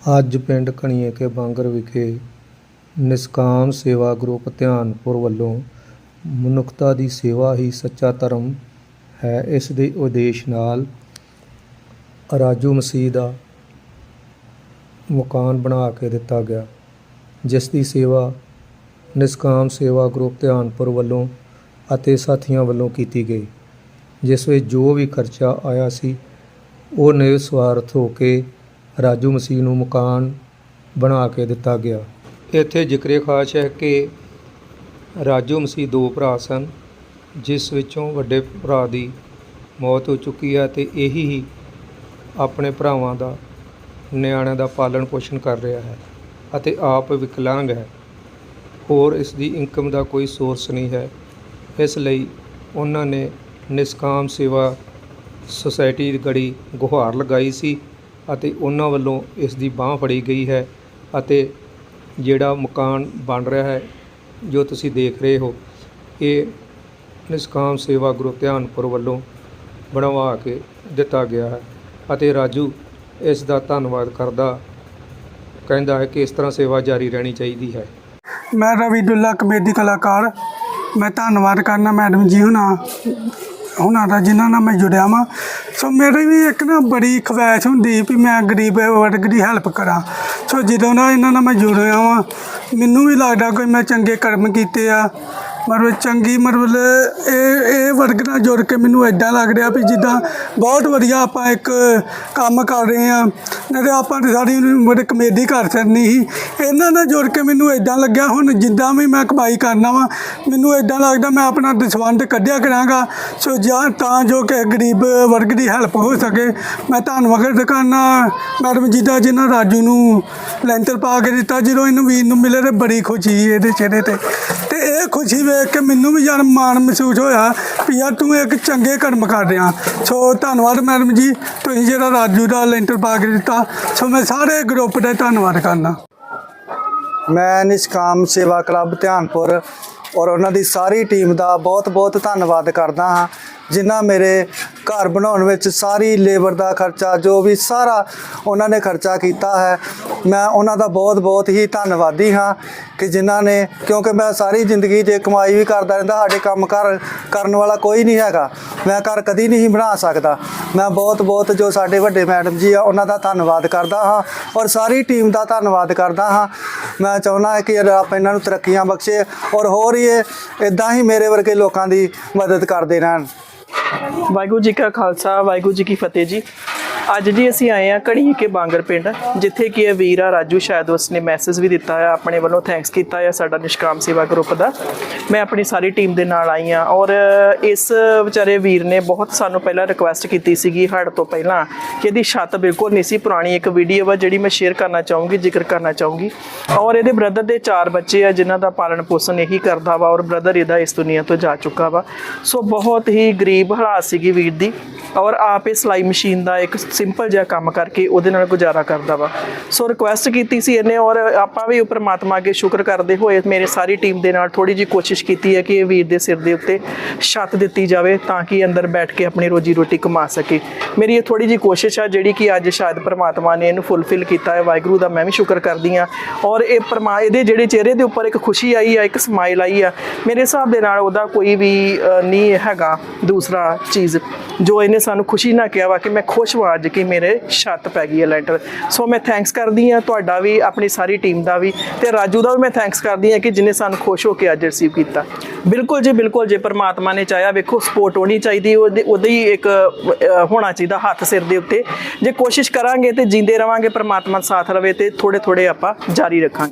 ਅੱਜ ਪਿੰਡ ਘਣੀਏ ਕੇ ਬਾਂਗਰ ਵਿਖੇ ਨਿਸਕਾਮ ਸੇਵਾ ਗਰੁੱਪ ਧਿਆਨਪੁਰ ਵੱਲੋਂ ਮਨੁੱਖਤਾ ਦੀ ਸੇਵਾ ਹੀ ਸੱਚਾ ਧਰਮ ਹੈ, ਇਸ ਦੇ ਉਦੇਸ਼ ਨਾਲ ਰਾਜੂ ਮਸੀਹ ਦਾ ਮਕਾਨ ਬਣਾ ਕੇ ਦਿੱਤਾ ਗਿਆ, ਜਿਸ ਦੀ ਸੇਵਾ ਨਿਸਕਾਮ ਸੇਵਾ ਗਰੁੱਪ ਧਿਆਨਪੁਰ ਵੱਲੋਂ ਅਤੇ ਸਾਥੀਆਂ ਵੱਲੋਂ ਕੀਤੀ ਗਈ, ਜਿਸ ਵਿੱਚ ਜੋ ਵੀ ਖਰਚਾ ਆਇਆ ਸੀ, ਉਹ ਨਿਸਵਾਰਥ ਹੋ ਕੇ ਰਾਜੂ ਮਸੀਹ ਨੂੰ ਮਕਾਨ ਬਣਾ ਕੇ ਦਿੱਤਾ ਗਿਆ। ਇੱਥੇ ਜ਼ਿਕਰੇ ਖਾਸ ਹੈ ਕਿ ਰਾਜੂ ਮਸੀਹ ਦੋ ਭਰਾ ਸਨ, ਜਿਸ ਵਿੱਚੋਂ ਵੱਡੇ ਭਰਾ ਦੀ ਮੌਤ ਹੋ ਚੁੱਕੀ ਹੈ ਤੇ ਇਹੀ ਹੀ ਆਪਣੇ ਭਰਾਵਾਂ ਦਾ, ਨਿਆਣਿਆਂ ਦਾ ਪਾਲਣ ਪੋਸ਼ਣ ਕਰ ਰਿਹਾ ਹੈ ਅਤੇ ਆਪ ਵਿਕਲਾਂਗ ਹੈ। ਹੋਰ ਇਸ ਦੀ ਇਨਕਮ ਦਾ ਕੋਈ ਸੋਰਸ ਨਹੀਂ ਹੈ। ਇਸ ਲਈ ਉਹਨਾਂ ਨੇ ਨਿਸਕਾਮ ਸੇਵਾ ਸੁਸਾਇਟੀ ਗੜੀ ਗੁਹਾਰ ਲਗਾਈ ਸੀ। ਅਤੇ ਉਹਨਾਂ ਵੱਲੋਂ ਇਸ ਦੀ ਬਾਂਹ ਫੜੀ ਗਈ ਹੈ ਅਤੇ ਜਿਹੜਾ ਮਕਾਨ ਬਣ ਰਿਹਾ ਹੈ, ਜੋ ਤੁਸੀਂ ਦੇਖ ਰਹੇ ਹੋ, ਇਹ ਨਿਸਕਾਮ ਸੇਵਾ ਗਰੁੱਪ ਧਿਆਨਪੁਰ ਵੱਲੋਂ ਬਣਵਾ ਕੇ ਦਿੱਤਾ ਗਿਆ ਹੈ ਅਤੇ ਰਾਜੂ ਇਸ ਦਾ ਧੰਨਵਾਦ ਕਰਦਾ ਕਹਿੰਦਾ ਹੈ ਕਿ ਇਸ ਤਰ੍ਹਾਂ ਸੇਵਾ ਜਾਰੀ ਰਹਿਣੀ ਚਾਹੀਦੀ ਹੈ। ਮੈਂ ਰਵੀਦੁੱਲਾ ਕਮੇਡੀ ਕਲਾਕਾਰ। ਮੈਂ ਧੰਨਵਾਦ ਕਰਨਾ ਮੈਡਮ ਜੀ ਹੁਣਾਂ। ਹੁਣਾਂ ਦਾ, ਜਿਨ੍ਹਾਂ ਨਾਲ ਮੈਂ ਜੁੜਿਆ ਵਾਂ। ਸੋ ਮੇਰੀ ਵੀ ਇੱਕ ਨਾ ਬੜੀ ਖਵਾਇਸ਼ ਹੁੰਦੀ ਵੀ ਮੈਂ ਗਰੀਬ ਵਰਗ ਦੀ ਹੈਲਪ ਕਰਾਂ। ਸੋ ਜਦੋਂ ਨਾ ਇਹਨਾਂ ਨਾਲ ਮੈਂ ਜੁੜਿਆ ਵਾਂ, ਮੈਨੂੰ ਵੀ ਲੱਗਦਾ ਕੋਈ ਮੈਂ ਚੰਗੇ ਕਰਮ ਕੀਤੇ ਆ। ਮਤਲਬ ਚੰਗੀ ਮਤਲਬ ਇਹ ਇਹ ਵਰਗ ਨਾਲ ਜੁੜ ਕੇ ਮੈਨੂੰ ਐਦਾਂ ਲੱਗ ਰਿਹਾ ਵੀ ਜਿੱਦਾਂ ਬਹੁਤ ਵਧੀਆ ਆਪਾਂ ਇੱਕ ਕੰਮ ਕਰ ਰਹੇ ਆ ਨਹੀਂ ਤੇ ਆਪਾਂ ਤੇ ਸਾਰੀ ਉਮਰ ਕਮੇਡੀ ਕਰ ਸਕਣੀ ਸੀ। ਇਹਨਾਂ ਨਾਲ ਜੁੜ ਕੇ ਮੈਨੂੰ ਐਦਾਂ ਲੱਗਿਆ। ਹੁਣ ਜਿੱਦਾਂ ਵੀ ਮੈਂ ਕਮਾਈ ਕਰਨਾ ਵਾ, ਮੈਨੂੰ ਐਦਾਂ ਲੱਗਦਾ ਮੈਂ ਆਪਣਾ ਦਸਵੰਧ ਕੱਢਿਆ ਕਰਾਂਗਾ। ਸੋ ਜਾਂ ਤਾਂ ਜੋ ਕਿ ਗਰੀਬ ਵਰਗ ਦੀ ਹੈਲਪ ਹੋ ਸਕੇ। ਮੈਂ ਧੰਨਵਾਦ ਕਰਨਾ ਮੈਡਮ ਜੀ ਦਾ ਜਿਨ੍ਹਾਂ ਰਾਜੂ ਨੂੰ ਲੈਂਟਰ ਪਾ ਕੇ ਦਿੱਤਾ, ਜਦੋਂ ਇਹਨੂੰ ਵੀਰ ਨੂੰ ਮਿਲੇ ਤੇ ਬੜੀ ਖੁਸ਼ੀ ਇਹਦੇ ਚਿਹਰੇ ਤੇ। ਇਹ ਖੁਸ਼ੀ ਵੇਖ ਕੇ ਮੈਨੂੰ ਵੀ ਯਾਰ ਮਾਣ ਮਹਿਸੂਸ ਹੋਇਆ ਵੀ ਯਾਰ ਤੂੰ ਇੱਕ ਚੰਗੇ ਕਰਮ ਕਰ ਰਿਹਾ। ਸੋ ਧੰਨਵਾਦ ਮੈਡਮ ਜੀ, ਤੁਸੀਂ ਜਿਹੜਾ ਰਾਜੂ ਦਾ ਲੈਂਟਰ ਪਾ ਕੇ ਦਿੱਤਾ। ਸੋ ਮੈਂ ਸਾਰੇ ਗਰੁੱਪ ਦਾ ਧੰਨਵਾਦ ਕਰਨਾ। ਮੈਂ ਨਿਸ਼ਕਾਮ ਸੇਵਾ ਕਲੱਬ ਧਿਆਨਪੁਰ ਔਰ ਉਹਨਾਂ ਦੀ ਸਾਰੀ ਟੀਮ ਦਾ ਬਹੁਤ-ਬਹੁਤ ਧੰਨਵਾਦ ਕਰਦਾ ਹਾਂ, ਜਿਨ੍ਹਾਂ ਮੇਰੇ ਘਰ ਬਣਾਉਣ ਵਿੱਚ ਸਾਰੀ ਲੇਬਰ ਦਾ ਖਰਚਾ, ਜੋ ਵੀ ਸਾਰਾ ਉਹਨਾਂ ਨੇ ਖਰਚਾ ਕੀਤਾ ਹੈ, ਮੈਂ ਉਹਨਾਂ ਦਾ ਬਹੁਤ-ਬਹੁਤ ਹੀ ਧੰਨਵਾਦੀ ਹਾਂ ਕਿ ਜਿਨ੍ਹਾਂ ਨੇ, ਕਿਉਂਕਿ ਮੈਂ ਸਾਰੀ ਜ਼ਿੰਦਗੀ ਜੇ ਕਮਾਈ ਵੀ ਕਰਦਾ ਰਹਿੰਦਾ, ਸਾਡੇ ਕੰਮ ਕਰ, ਕਰਨ ਵਾਲਾ ਕੋਈ ਨਹੀਂ ਹੈਗਾ। ਮੈਂ ਘਰ ਕਦੀ ਨਹੀਂ ਬਣਾ ਸਕਦਾ। ਮੈਂ ਬਹੁਤ-ਬਹੁਤ ਜੋ ਸਾਡੇ ਵੱਡੇ ਮੈਡਮ ਜੀ ਆ, ਉਹਨਾਂ ਦਾ ਧੰਨਵਾਦ ਕਰਦਾ ਹਾਂ ਔਰ ਸਾਰੀ ਟੀਮ ਦਾ ਧੰਨਵਾਦ ਕਰਦਾ ਹਾਂ। ਮੈਂ ਚਾਹੁੰਦਾ ਹਾਂ ਕਿ ਰੱਬ ਇਹਨਾਂ ਨੂੰ ਤਰੱਕੀਆਂ ਬਖਸ਼ੇ ਔਰ ਹੋਰ ਹੀ ਇਹ ਇਦਾਂ ਹੀ ਮੇਰੇ ਵਰਗੇ ਲੋਕਾਂ ਦੀ ਮਦਦ ਕਰਦੇ ਰਹਿਣ। ਵਾਹਿਗੁਰੂ ਜੀ ਕਾ ਖਾਲਸਾ, ਵਾਹਿਗੁਰੂ ਜੀ ਕੀ ਫਤਿਹ ਜੀ। ਅੱਜ ਜੀ ਅਸੀਂ ਆਏ ਆ ਘੜੀ ਕੇ ਬਾਂਗਰ ਪਿੰਡ, ਜਿੱਥੇ ਕਿ ਇਹ ਵੀਰ ਆ ਰਾਜੂ ਸ਼ਾਇਦ ਉਸਨੇ ਮੈਸੇਜ ਵੀ ਦਿੱਤਾ ਆ ਆਪਣੇ ਵੱਲੋਂ ਥੈਂਕਸ ਕੀਤਾ ਆ ਸਾਡਾ ਨਿਸ਼ਕਾਮ ਸੇਵਾ ਗਰੁੱਪ ਦਾ। ਮੈਂ ਆਪਣੀ ਸਾਰੀ ਟੀਮ ਦੇ ਨਾਲ ਆਈ ਆ ਔਰ ਇਸ ਵਿਚਾਰੇ ਵੀਰ ਨੇ ਬਹੁਤ ਸਾਨੂੰ ਪਹਿਲਾਂ ਰਿਕੁਐਸਟ ਕੀਤੀ ਸੀਗੀ ਹੜ ਤੋਂ ਪਹਿਲਾਂ ਕਿ ਇਹਦੀ ਛੱਤ ਬਿਲਕੁਲ ਨਹੀਂ ਸੀ ਪੁਰਾਣੀ, ਇੱਕ ਵੀਡੀਓ ਵਾ ਜਿਹੜੀ ਮੈਂ ਸ਼ੇਅਰ ਕਰਨਾ ਚਾਹੂੰਗੀ, ਜ਼ਿਕਰ ਕਰਨਾ ਚਾਹੂੰਗੀ। ਔਰ ਇਹਦੇ ਬ੍ਰਦਰ ਦੇ ਚਾਰ ਬੱਚੇ ਆ, ਜਿਨ੍ਹਾਂ ਦਾ ਪਾਲਣ ਪੋਸ਼ਣ ਇਹੀ ਕਰਦਾ ਵਾ ਔਰ ਬ੍ਰਦਰ ਇਹਦਾ ਇਸ ਦੁਨੀਆ ਤੋਂ ਜਾ ਚੁੱਕਾ ਵਾ। ਸੋ ਬਹੁਤ ਹੀ ਗਰੀਬ ਹਾਲਾਤ ਸੀਗੀ ਵੀਰ ਦੀ ਔਰ ਆਪ ਇਹ ਸਿਲਾਈ ਮਸ਼ੀਨ ਦਾ ਇੱਕ ਸਿੰਪਲ ਜਿਹਾ ਕੰਮ ਕਰਕੇ ਉਹਦੇ ਨਾਲ ਗੁਜ਼ਾਰਾ ਕਰਦਾ ਵਾ। ਸੋ ਰਿਕੁਐਸਟ ਕੀਤੀ ਸੀ ਇਹਨੇ ਔਰ ਆਪਾਂ ਵੀ ਪਰਮਾਤਮਾ ਅੱਗੇ ਸ਼ੁਕਰ ਕਰਦੇ ਹੋਏ ਮੇਰੇ ਸਾਰੀ ਟੀਮ ਦੇ ਨਾਲ ਥੋੜੀ ਜੀ ਕੋਸ਼ਿਸ਼ ਕੀਤੀ ਹੈ ਕਿ ਇਹ ਵੀਰ ਦੇ ਸਿਰ ਦੇ ਉੱਤੇ ਛੱਤ ਦਿੱਤੀ ਜਾਵੇ ਤਾਂ ਕਿ ਅੰਦਰ ਬੈਠ ਕੇ ਆਪਣੀ ਰੋਜੀ ਰੋਟੀ ਕਮਾ ਸਕੇ। ਮੇਰੀ ਇਹ ਥੋੜੀ ਜੀ ਕੋਸ਼ਿਸ਼ ਆ ਜਿਹੜੀ ਕਿ ਅੱਜ ਸ਼ਾਇਦ ਪਰਮਾਤਮਾ ਨੇ ਇਹਨੂੰ ਫੁੱਲਫਿਲ ਕੀਤਾ ਹੈ। ਵਾਹਿਗੁਰੂ ਦਾ ਮੈਂ ਵੀ ਸ਼ੁਕਰ ਕਰਦੀ ਆ ਔਰ ਇਹ ਪਰਮਾ ਇਹਦੇ ਜਿਹੜੇ ਚਿਹਰੇ ਦੇ ਉੱਪਰ ਇੱਕ ਖੁਸ਼ੀ ਆਈ ਆ, ਇੱਕ ਸਮਾਈਲ ਆਈ ਆ, ਮੇਰੇ ਹਿਸਾਬ ਦੇ ਨਾਲ ਉਹਦਾ ਕੋਈ ਵੀ ਨਹੀਂ ਹੈਗਾ ਦੂਸਰਾ ਚੀਜ਼ ਜੋ ਇਹਨੇ ਸਾਨੂੰ ਖੁਸ਼ੀ ਨਾਲ ਕਿਹਾ ਵਾ ਕਿ ਮੈਂ ਖੁਸ਼ ਹਾਂ ਅੱਜ ਕਿ ਮੇਰੇ ਛੱਤ ਪੈ ਗਈ ਹੈ ਲੈਂਟਰ। ਸੋ ਮੈਂ ਥੈਂਕਸ ਕਰਦੀ ਹਾਂ, ਤੁਹਾਡਾ ਵੀ, ਆਪਣੀ ਸਾਰੀ ਟੀਮ ਦਾ ਵੀ ਤੇ ਰਾਜੂ ਦਾ ਵੀ ਮੈਂ ਥੈਂਕਸ ਕਰਦੀ ਹਾਂ ਕਿ ਜਿਨੇ ਸਾਨੂੰ ਖੁਸ਼ ਹੋ ਕੇ ਅੱਜ ਰਿਸੀਵ ਕੀਤਾ। ਬਿਲਕੁਲ ਜੀ, ਬਿਲਕੁਲ ਜੇ ਪਰਮਾਤਮਾ ਨੇ ਚਾਹਿਆ, ਵੇਖੋ ਸਪੋਰਟ ਹੋਣੀ ਚਾਹੀਦੀ, ਉਹਦੇ ਉਹਦੇ ਹੀ ਇੱਕ ਹੋਣਾ ਚਾਹੀਦਾ ਹੱਥ ਸਿਰ ਦੇ ਉੱਤੇ। ਜੇ ਕੋਸ਼ਿਸ਼ ਕਰਾਂਗੇ ਤੇ ਜਿੰਦੇ ਰਵਾਂਗੇ, ਪਰਮਾਤਮਾ ਸਾਥ ਰਵੇ ਤੇ ਥੋੜੇ ਥੋੜੇ ਆਪਾਂ ਜਾਰੀ ਰੱਖਾਂਗੇ।